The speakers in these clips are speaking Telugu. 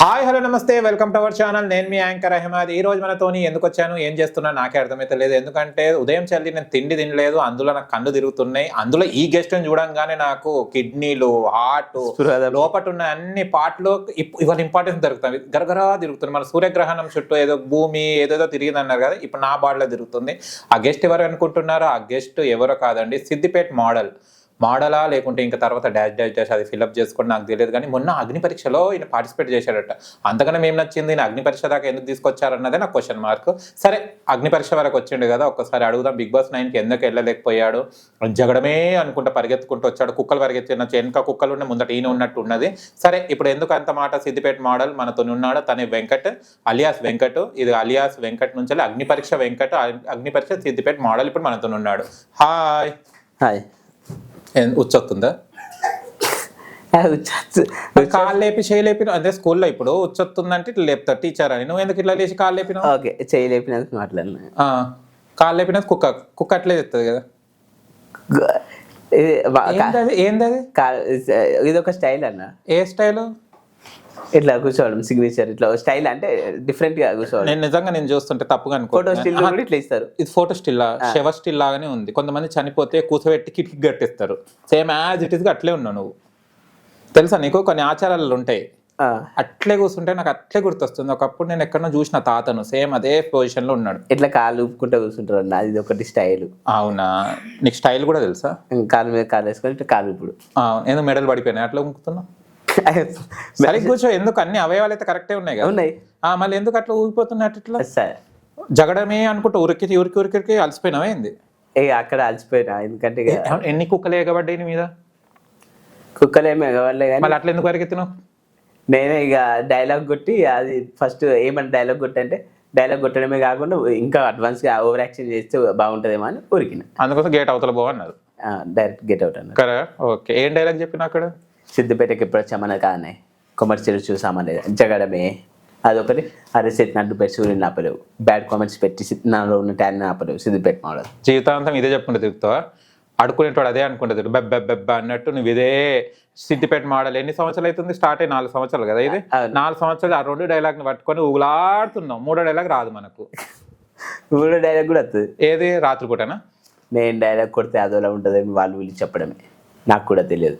హాయ్ హలో నమస్తే. Welcome to our channel. నేను మీ యాంకర్ అహ్మద్. ఈ రోజు మనతోని ఎందుకు వచ్చాను? ఏం చేస్తున్నా? నాకే అర్థమైతే లేదు. ఎందుకంటే ఉదయం చల్లి నేను తిండి తినలేదు. అందులో నాకు కళ్ళు తిరుగుతున్నాయి. అందులో ఈ గెస్ట్ చూడంగానే నాకు కిడ్నీలు హార్ట్ లోపట ఉన్న అన్ని పార్ట్లు ఇవాళ ఇంపార్టెన్స్ దొరుకుతాయి గరగరా తిరుగుతుంది. మన సూర్యగ్రహణం చుట్టూ ఏదో భూమి ఏదేదో తిరిగింది అన్నారు కదా ఇప్పుడు నా బాడీలో తిరుగుతుంది. ఆ గెస్ట్ ఎవరు అనుకుంటున్నారో ఆ గెస్ట్ ఎవరో కాదండి సిద్దిపేట్ మోడల్. మోడలా లేకుంటే ఇంకా తర్వాత డాష్ డాష్ డాష్ అది ఫిల్అప్ చేసుకొని నాకు తెలియదు కానీ మొన్న అగ్ని పరీక్షలో ఈయన పార్టిసిపేట్ చేశాడట. అంతకన్నా ఏం నచ్చింది? ఈయన అగ్ని పరీక్ష దాకా ఎందుకు తీసుకొచ్చారన్నదే నాకు క్వశ్చన్ మార్క్ సరే అగ్ని పరీక్ష వరకు వచ్చిండు కదా ఒక్కసారి అడుగుదాం. బిగ్ బాస్ నైన్కి ఎందుకు వెళ్ళలేకపోయాడు? జగడమే అనుకుంటా పరిగెత్తుకుంటూ వచ్చాడు. కుక్కలు పరిగెత్తిన వెనక కుక్కలు ఉన్న ముందట ఈయన ఉన్నట్టు ఉన్నది. సరే ఇప్పుడు ఎందుకు అంత మాట? సిద్దిపేట మోడల్ మనతో ఉన్నాడు. తనే వెంకట్ అలియాస్ వెంకట్. ఇది అలియాస్ వెంకట్ నుంచి అగ్ని పరీక్ష వెంకట్ అగ్ని పరీక్ష సిద్దిపేట మోడల్ ఇప్పుడు మనతో ఉన్నాడు. హాయ్ హాయ్ ఏం ఉచ్చొత్తుందా? కాళ్ళు లేపి చేయి లేపిన అదే స్కూల్లో ఇప్పుడు ఉచ్చొత్తుందంటే ఇట్లా లేపుతారు టీచర్ అని. నువ్వు ఎందుకు ఇట్లా లేచి కాళ్ళు లేపినావు? ఓకే చేయలేపినందుకు మాట్లాడినా. ఆ, కాళ్ళు లేపినది కుక్క కుక్క అట్లే చెప్తుంది కదా. ఏందది? ఇది ఒక స్టైల్ అన్న. ఏ స్టైల్? ఇట్లా కూర్చోవడం సిగ్నేచర్ ఇట్లా స్టైల్ అంటే డిఫరెంట్గా కూర్చోవడం. నేను నిజంగా నేను చూస్తుంటే తప్పుగా అనుకో ఫోటో స్టిల్ కూడా ఇట్లా ఇస్తారు. ఇది ఫోటో స్టిల్ శవ స్టిల్ లాగానే ఉంది. కొంతమంది చనిపోతే కూర్చోబెట్టి కిటికీ కట్టేస్తారు. సేమ్ యాజ్ ఇట్ ఇస్ అట్లే ఉన్నావు నువ్వు. తెలుసా నీకు? కొన్ని ఆచారాలు ఉంటాయి. అట్లే కూర్చుంటే నాకు అట్లే గుర్తొస్తుంది. ఒకప్పుడు నేను ఎక్కడో చూసిన తాతను సేమ్ అదే పొజిషన్లో ఉన్నాడు. ఇట్లా కాలు ఊపుకుంటూ కూర్చుంటారు అన్న? అది ఒకటి స్టైల్ అవునా? నీకు స్టైల్ కూడా తెలుసా? కాలు మీద కాలు వేసుకొని ఇట్లా కాలు ఇప్పుడు ఎందుకు మెడల్ పడిపోయినాయి. అట్లా ఊపుతున్నావు? సరే కూర్చో. ఎందుకు? అన్ని అవయవాలు అయితే కరెక్టే ఉన్నాయి కదా. ఉన్నాయి. మళ్ళీ ఎందుకు అట్లా ఊగిపోతున్నట్టు ఇట్లా? సరే. జగడమే అనుకుంటూ ఉరికి ఉరికి ఉరికి అలసిపోయినావా ఏంది? ఇక అక్కడ అలసిపోయినా ఎందుకంటే ఎన్ని కుక్కలు ఎగబడ్డాయి మీద? కుక్కలు ఏమి కానీ మళ్ళీ అట్లా ఎందుకు పరిగెత్తినావు? నేనే ఇక డైలాగ్ కొట్టి అది ఫస్ట్ ఏమని డైలాగ్ కొట్టి అంటే డైలాగ్ కొట్టడమే కాకుండా ఇంకా అడ్వాన్స్గా ఓవర్ యాక్షన్ చేస్తే బాగుంటుందేమో అని ఊరికిన అందుకోసం గేట్ అవతల పో అన్నారు. డైరెక్ట్ గెట్ అవుట్ అన్నారు. ఓకే. ఏం డైలాగ్ చెప్పిన అక్కడ? సిద్దిపేటకి ఎప్పుడు వచ్చామన్న కానీ కొమర్షియల్ చూసామనేది జగడమే. అదొకటి. అరే సెట్ నడ్డు పెట్టి సూర్యుని ఆపలేవు బ్యాడ్ కామెంట్స్ పెట్టి నాలో ఉన్న ట్యాన్ ఆపలేవు సిద్దిపేట మోడల్. జీవితాంతం ఇదే చెప్పుకుంటే తిరుగుతావా? అడుకునేటోడు అదే అనుకుంటే తిరుగు. బెబ్బ బెబ్బ అన్నట్టు నువ్వు ఇదే సిద్దిపేట మోడల్. ఎన్ని సంవత్సరాలు అవుతుంది? స్టార్ట్ అయ్యి నాలుగు సంవత్సరాలు కదా ఇది. నాలుగు సంవత్సరాలు ఆ రెండు డైలాగ్ని పట్టుకొని ఊగులాడుతున్నావు. మూడో డైలాగ్ రాదు మనకు. ఊళ్ళో డైలాగ్ కూడా వస్తుంది ఏది? రాత్రిపూటనా? నేను డైలాగ్ కొడితే అదోలా ఉంటుందని వాళ్ళు వీళ్ళు చెప్పడమే. నాకు కూడా తెలియదు.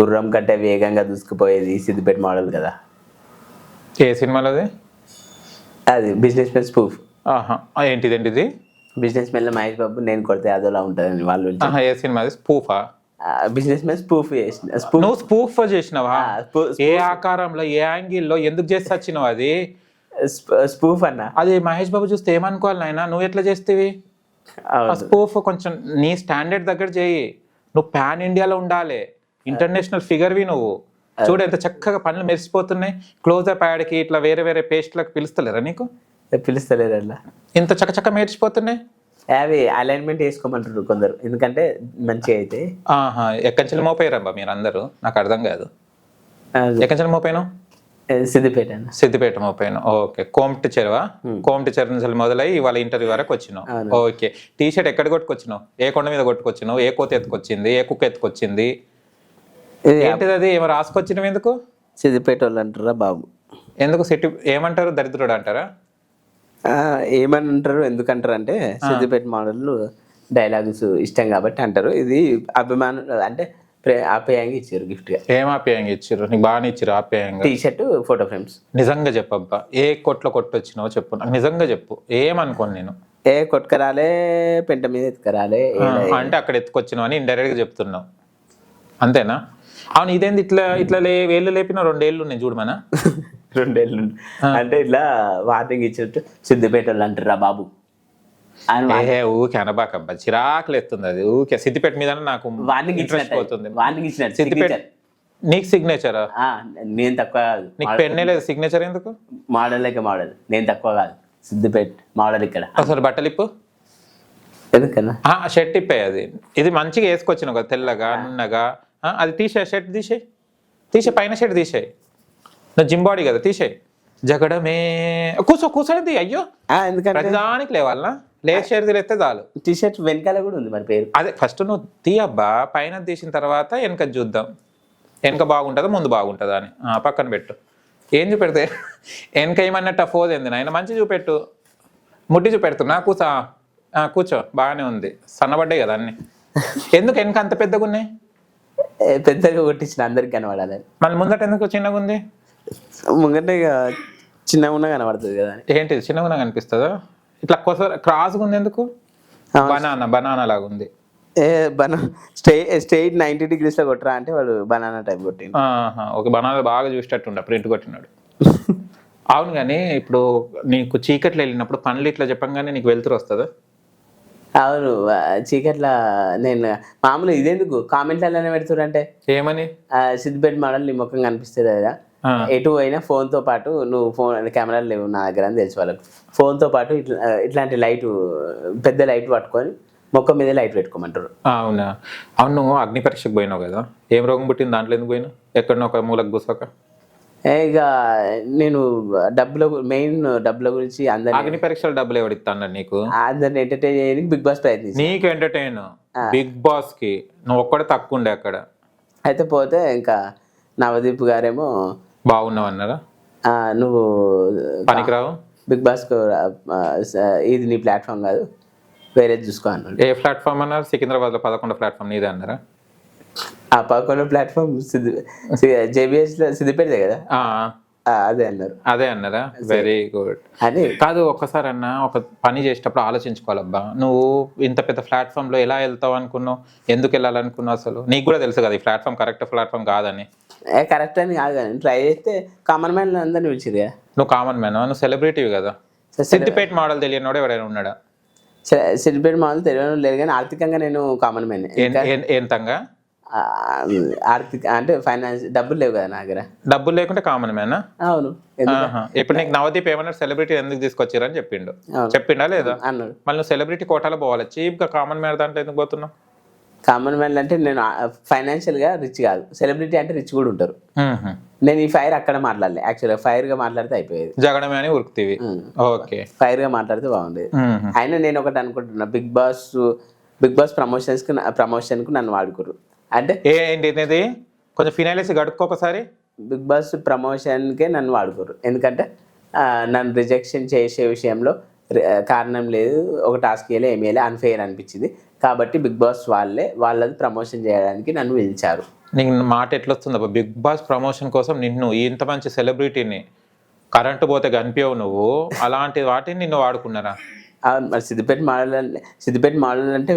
గుర్రం కంటే వేగంగా దూసుకుపోయేది సిద్దిపేట మోడల్ కదా. ఏ సినిమాలోది? అది బిజినెస్ మెన్ స్పూఫ్. ఏంటిది ఏంటిది బిజినెస్ మెన్ మహేష్ బాబు నేను కొడితే అదోలా ఉంటుందని వాళ్ళు ఏ సినిమాది? స్పూఫా? బిజినెస్ మెన్ స్పూఫ్ చేసిన స్పూఫ్ నువ్వు స్పూఫ్ చేసినావా? ఏ ఆకారంలో ఏ యాంగిల్లో ఎందుకు చేసి వచ్చినావు అది? స్పూఫ్ అన్న. అది మహేష్ బాబు చూస్తే ఏమనుకోవాలి నాయన? నువ్వు ఎట్లా చేస్తేవి. స్పూఫ్ కొంచెం నీ స్టాండర్డ్ దగ్గర చేయి. నువ్వు పాన్ ఇండియాలో ఉండాలి. ఇంటర్నేషనల్ ఫిగర్వి నువ్వు. చూడు ఎంత చక్కగా పనులు మెరిసిపోతున్నాయి. క్లోజప్ యాడ్కి ఇట్లా వేరే వేరే పేస్ట్లకు పిలుస్తలేరా నీకు? పిలుస్తలేరు అట్లా. ఇంత చక్కచక్క మెరిసిపోతున్నాయి? అవి అలైన్మెంట్ వేసుకోమంటారు కొందరు. ఎందుకంటే మంచిగా అయితే. ఆహా ఎక్కంచెలు మోపోయారబ్బా మీరు అందరూ నాకు అర్థం కాదు. ఎక్కంచెలు మోపోయినావు సిద్దిపేట అన్న. సిద్దిపేట మోపోయాను. ఓకే కోమటి చెరువా? కోమటి చెరువు నుంచి మొదలై ఇవాళ ఇంటర్వ్యూ వరకు వచ్చినావు. ఓకే టీ షర్ట్ ఎక్కడ కొట్టుకొచ్చినావు? ఏ కొండ మీద కొట్టుకొచ్చినావు? ఏ కోత ఎత్తుకొచ్చింది? ఏ కుక్క ఎత్తుకొచ్చింది? ఏంటిది అది? ఏమో రాసుకొచ్చినావు ఎందుకు? వాళ్ళు అంటారా బాబు? ఎందుకు సిట్టి ఏమంటారు? దరిద్రుడు అంటారా? ఏమని అంటారు? ఎందుకంటారు అంటే సిద్దిపేట మోడల్ డైలాగ్స్ ఇష్టం కాబట్టి అంటారు. ఇది అభిమానం అంటే ఆప్యాయంగా ఇచ్చారు గిఫ్ట్గా. ఏం ఆప్యాయంగా ఇచ్చిర్రు నీకు బాగానే ఇచ్చిర్రు ఆప్యాయంగా. టీ షర్ట్ ఫోటో ఫ్రేమ్స్ నిజంగా చెప్పబ్బా. ఏ కొట్లో కొట్టొచ్చినావో చెప్పు. నిజంగా చెప్పు. ఏమనుకోను నేను. ఏ కొట్టుకరాలే పెంట మీద ఎత్తుకరాలే అంటే అక్కడ ఎత్తుకొచ్చినావు అని ఇండైరెక్ట్గా చెప్తున్నావు. అంతేనా? అవును ఇదేంది ఇట్లా ఇట్లా లే వేళ్ళు లేపిన రెండేళ్ళు ఉన్నాయి చూడమనా రెండేళ్ళు నుండి. అంటే ఇట్లా వార్నింగ్ ఇచ్చినట్టు సిద్దిపేట వాళ్ళు అంటారా బాబు ఊకే అనబాకబ్బా చిరాకులు ఎత్తుంది అది ఊకే సిద్దిపేట మీద నాకు వార్నింగ్ ఇంట్రెస్ట్ పోతుంది. వార్నింగ్ ఇచ్చినట్టు సిద్దిపేట. నీకు సిగ్నేచరా నేను తక్కువ కాదు. నీకు పెన్నే లేదు సిగ్నేచర్ ఎందుకు? మోడల్ లెక్క మోడల్ నేను తక్కువ కాదు. సిద్దిపేట మోడల్ ఇక్కడ. అసలు బట్టలు ఇప్పు ఎందుకన్నా షర్ట్ ఇప్పే అది. ఇది మంచిగా వేసుకొచ్చిన కదా తెల్లగా నున్నగా. అది తీసే షర్ట్ తీసేయి. తీసే పైన షర్ట్ తీసేయి. నువ్వు జిమ్ బాడీ కదా తీసేయి. జగడమే. కూర్చో కూర్చోండి అయ్యో. ఎందుకంటే? ప్రతిదానికి లేవాలనా? లేస్ షర్ట్ లేస్తే చాలు. టీ షర్ట్ వెనకాల కూడా ఉంది మరి పేరు. అదే ఫస్ట్ నువ్వు తీయబ్బా పైన తీసిన తర్వాత వెనక చూద్దాం. వెనక బాగుంటుందా ముందు బాగుంటుందా అని. పక్కన పెట్టు. ఏం చూపెడితే? వెనక ఏమన్నట్టు ఆ ఫోజ్ ఏంది నాయన? మంచి చూపెట్టు. ముట్టి చూపెడుతున్నా కూర్చో కూర్చో బాగానే ఉంది. సన్నబడ్డాయి కదా అన్ని. ఎందుకు వెనక అంత పెద్దగా ఉన్నాయి పెద్దగా కొట్టించిన అందరికి కనబడాలని. మళ్ళీ ముందట ఎందుకు చిన్నగా ఉంది? ముంగట ఇక చిన్నగా ఉన్నా కనబడుతుంది కదా అని. ఏంటి చిన్నగా కనిపిస్తుందా? ఇట్లా కొస క్రాస్గా ఉంది ఎందుకు? బనానా బనానా లాగా ఉంది. ఏ బనా స్టే స్ట్రైట్ నైంటీ డిగ్రీస్లో కొట్టరా అంటే వాడు బనానా టైప్ కొట్టిండు. ఆహా, ఒక బనానా బాగా చూసేటట్టుండ ప్రింట్ కొట్టినాడు. అవును కానీ ఇప్పుడు నీకు చీకట్లో వెళ్ళినప్పుడు పనులు ఇట్లా చెప్పంగానే నీకు వెళ్తురు వస్తుందా? అవును చీకట్ల నేను మామూలు ఇదెందుకు? కామెంట్లలోనే పెడుతురంటే ఏమని? సిద్దిపేట మోడల్ నీ ముఖం కనిపిస్తుంది కదా. ఎటు పోయినా ఫోన్తో పాటు నువ్వు ఫోన్ కెమెరాలు లేవు నా దగ్గర అని తెలుసు వాళ్ళకి. ఫోన్తో పాటు ఇట్లా ఇట్లాంటి లైట్ పెద్ద లైట్ పట్టుకొని మొక్క మీద లైట్ పెట్టుకోమంటారు. అవునా? అవును అగ్ని పరీక్షకు పోయినావు కదా. ఏం రోగం పుట్టింది? దాంట్లో ఎందుకు పోయినావు? ఎక్కడో ఒక మూలకు ఏ, ఇక నేను డబ్బుల మెయిన్ డబ్బుల గురించి అగ్ని పరీక్షలు డబ్బులు ఎవడు ఇస్తాడు నీకు? అందరిని ఎంటర్టైన్ చేయడానికి బిగ్ బాస్ ప్రయత్నించి నీకు ఎంటర్టైన్ బిగ్ బాస్కి? నువ్వు ఒక్కడే తక్కువ ఉండే అక్కడ. అయితే పోతే ఇంకా నవదీప్ గారేమో బాగున్నావు అన్నారా? నువ్వు పనికిరావు? బిగ్ బాస్కు ఆ, స- ఇది నీ ప్లాట్ఫామ్ కాదు. వేరేది చూసుకో అన్నాడు. ఏ ప్లాట్ఫామ్ అన్నారు? సికింద్రాబాద్లో పదకొండు ప్లాట్ఫామ్ నీదే అన్నారా? ఆ పక్కన ప్లాట్ఫామ్ సిద్ధి జేబిఎస్లో సిద్దిపేటదే కదా? అదే అన్నారు. అదే అన్నారా? వెరీ గుడ్ అని కాదు ఒక్కసారి అన్న ఒక పని చేసేటప్పుడు ఆలోచించుకోవాలబ్బా. నువ్వు ఇంత పెద్ద ప్లాట్ఫామ్లో ఎలా వెళ్తావు అనుకున్నావు? ఎందుకు వెళ్ళాలనుకున్నావు అసలు? నీకు కూడా తెలుసు కదా ఈ ప్లాట్ఫామ్ కరెక్ట్ ప్లాట్ఫామ్ కాదని. కరెక్ట్ అని కాదు కానీ ట్రై చేస్తే కామన్ మ్యాన్ అందరిని పిలిచిరు నువ్వు కామన్ మ్యాన్? నువ్వు సెలబ్రిటీవి కదా? సిద్దిపేట మోడల్ తెలియనోడు ఎవరైనా ఉన్నాడా? స- సిద్దిపేట మామూలు తెలియడం లేదు కానీ ఆర్థికంగా నేను కామన్ మ్యాన్. ఏంతంగా? ఆర్థిక అంటే ఫైనాన్స్ డబ్బులు లేవు కదా నా దగ్గర డబ్బులు లేకుంటే కామన్ మ్యానా? అవును. ఇప్పుడు నీకు నవదీప్ ఏమన్నా సెలబ్రిటీ ఎందుకు తీసుకొచ్చారని చెప్పిండు. చెప్పిండా లేదా? అన్నాడు. మళ్ళీ నువ్వు సెలబ్రిటీ కోటాలో పోవాలి. చీప్గా కామన్ మ్యాన్ దాంట్లో ఎందుకు పోతున్నావు? కామన్ మ్యాన్ అంటే నేను ఫైనాన్షియల్గా రిచ్ కాదు. సెలబ్రిటీ అంటే రిచ్ కూడా ఉంటారు. నేను ఈ ఫైర్ అక్కడ మాట్లాడలే. యాక్చువల్గా ఫైర్గా మాట్లాడితే అయిపోయేది. జగడమే అని ఉరుకుతీవి. ఓకే. ఫైర్గా మాట్లాడితే బాగుండేది. అయినా నేను ఒకటి అనుకుంటున్నా. బిగ్ బాస్ బిగ్ బాస్ ప్రమోషన్స్కి ప్రమోషన్కు నన్ను వాడుకోరు అంటే ఏంటి ఇది? కొంచెం ఫినాలిసి గడుక్కో ఒకసారి. బిగ్ బాస్ ప్రమోషన్కే నన్ను వాడుకోరు. ఎందుకంటే నన్ను రిజెక్షన్ చేసే విషయంలో కారణం లేదు. ఒక టాస్క్ వేయలే ఏమి వేయలే అన్ఫెయిర్ అనిపించింది. కాబట్టి బిగ్ బాస్ వాళ్ళే వాళ్ళది ప్రమోషన్ చేయడానికి నన్ను పిలిచారు. నీకు మాట ఎట్లొస్తుంది బిగ్ బాస్ ప్రమోషన్ కోసం నిన్ను ఇంత మంచి సెలబ్రిటీని కరెంటు పోతే కనిపించవు నువ్వు. అలాంటి వాటిని నిన్ను వాడుకున్నారా? మరి సిద్దిపేట మోడల్ సిద్దిపేట మోడల్ అంటే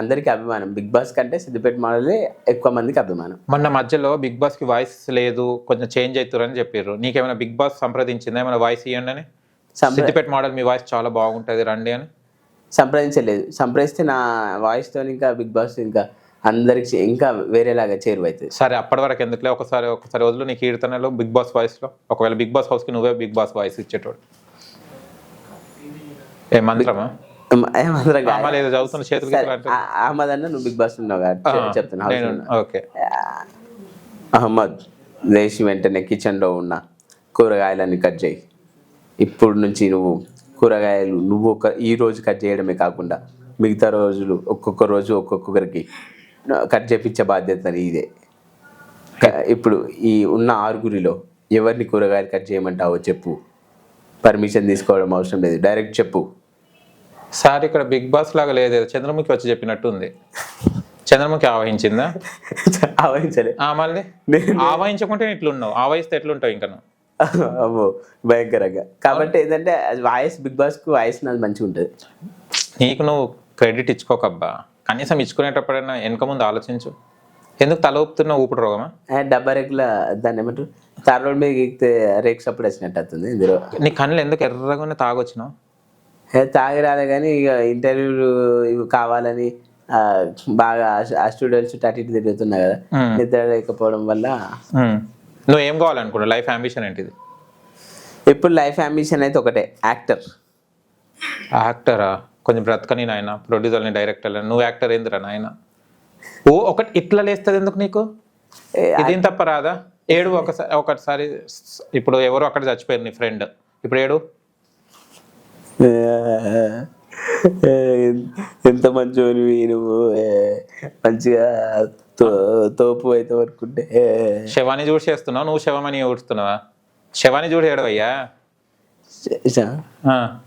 అందరికీ అభిమానం. బిగ్ బాస్ కంటే సిద్దిపేట మోడలే ఎక్కువ మందికి అభిమానం. మొన్న మధ్యలో బిగ్ బాస్కి వాయిస్ లేదు కొంచెం చేంజ్ అవుతారని చెప్పారు నీకేమైనా బిగ్ బాస్ సంప్రదించిందా? ఏమైనా వాయిస్ ఇవ్వండి అని సిద్దిపేట మోడల్ మీ వాయిస్ చాలా బాగుంటది రండి అని. సంప్రదించలేదు. సంప్రదిస్తే నా వాయిస్తో ఇంకా బిగ్ బాస్ ఇంకా అందరికి ఇంకా వేరేలాగా చేరువవుతుంది సరే అప్పటి వరకు ఎందుకులే? ఒకసారి ఒకసారి వదిలి నీ కీర్తనలో బిగ్ బాస్ వాయిస్లో ఒకవేళ బిగ్ బాస్ హౌస్కి నువ్వే బిగ్ బాస్ వాయిస్ ఇచ్చేటోడు ఏ మంత్రమా ఏమందరం కాదు. అమ్మ లేదు చదువుతున్న చేతులకి సరే, ఇట్లా ఆ- అహ్మద్ అన్న నువ్వు బిగ్ బాస్ ఉన్నావు చెప్తున్నా అహ్మద్ లేచి వెంటనే కిచెన్లో ఉన్న కూరగాయలన్నీ కట్ చేయి. ఇప్పుడు నుంచి నువ్వు కూరగాయలు నువ్వు ఒక ఈ రోజు కట్ చేయడమే కాకుండా మిగతా రోజులు ఒక్కొక్క రోజు ఒక్కొక్కరికి కట్ చేపించే బాధ్యత క- ఇప్పుడు ఈ ఉన్న ఆరుగురిలో ఎవరిని కూరగాయలు కట్ చేయమంటావో చెప్పు. పర్మిషన్ తీసుకోవడం అవసరం లేదు. డైరెక్ట్ చెప్పు. సార్ ఇక్కడ బిగ్ బాస్ లాగా లేదు చంద్రముఖి వచ్చి చెప్పినట్టు ఉంది చంద్రముఖి ఆవహించిందా? ఆవహించలే. ఆ మళ్ళీ? ఆవహించకుంటే ఇట్లున్నావు. ఆవహిస్తే ఎట్లుంటావు ఇంకా? అమ్మో భయంకరంగా. కాబట్టి ఏంటంటే వాయిస్ బిగ్ బాస్కు వాయిస్ నాది మంచిగా ఉంటుంది. నీకు నువ్వు క్రెడిట్ ఇచ్చుకోకబ్బా. కనీసం ఇచ్చుకునేటప్పుడైనా వెనక ముందు ఆలోచించు. ఎందుకు తల ఊపుతున్న ఊపుడు రోగమా? డబ్బా రేకుల దాన్ని ఏమంటారు? తార్ రోడ్ మీద గీకితే రేక్స్ అప్పుడు వచ్చినట్టు అవుతుంది ఇందులో. నీ కళ్ళు ఎందుకు ఎర్రగానే తాగొచ్చినావు? తాగి రాలే కానీ ఇక ఇంటర్వ్యూలు ఇవి కావాలని బాగా ఆ- చుట్టూ అటు ఇటు తిరుగుతున్నా కదా. నిద్ర లేకపోవడం వల్ల. నువ్వు ఏం కావాలనుకున్నావు లైఫ్ అంబిషన్ ఏంటిది? ఇప్పుడు లైఫ్ అంబిషన్ అయితే ఒకటే యాక్టర్. యాక్టరా? కొంచెం బ్రతకని నాయన ప్రొడ్యూసర్ని డైరెక్టర్ నువ్వు యాక్టర్ ఏందిరా నాయన? ఓ ఒకటి ఇట్లా లేస్తుంది ఎందుకు నీకు? ఇదేం తప్ప రాదా? ఏడు ఒకసారి ఒకసారి ఇప్పుడు ఎవరు అక్కడ చచ్చిపోయారు నీ ఫ్రెండ్. ఇప్పుడు ఏడు? ఎంత మంచోనివి నువ్వు ఏ, మంచిగా తో- తోపు అయితే వరకుంటే శవాన్ని చూసి చేస్తున్నావు నువ్వు శవం అని ఊడుస్తున్నావా? శవాన్ని చూడు ఏడవయ్యా? చ- చ- ఆ.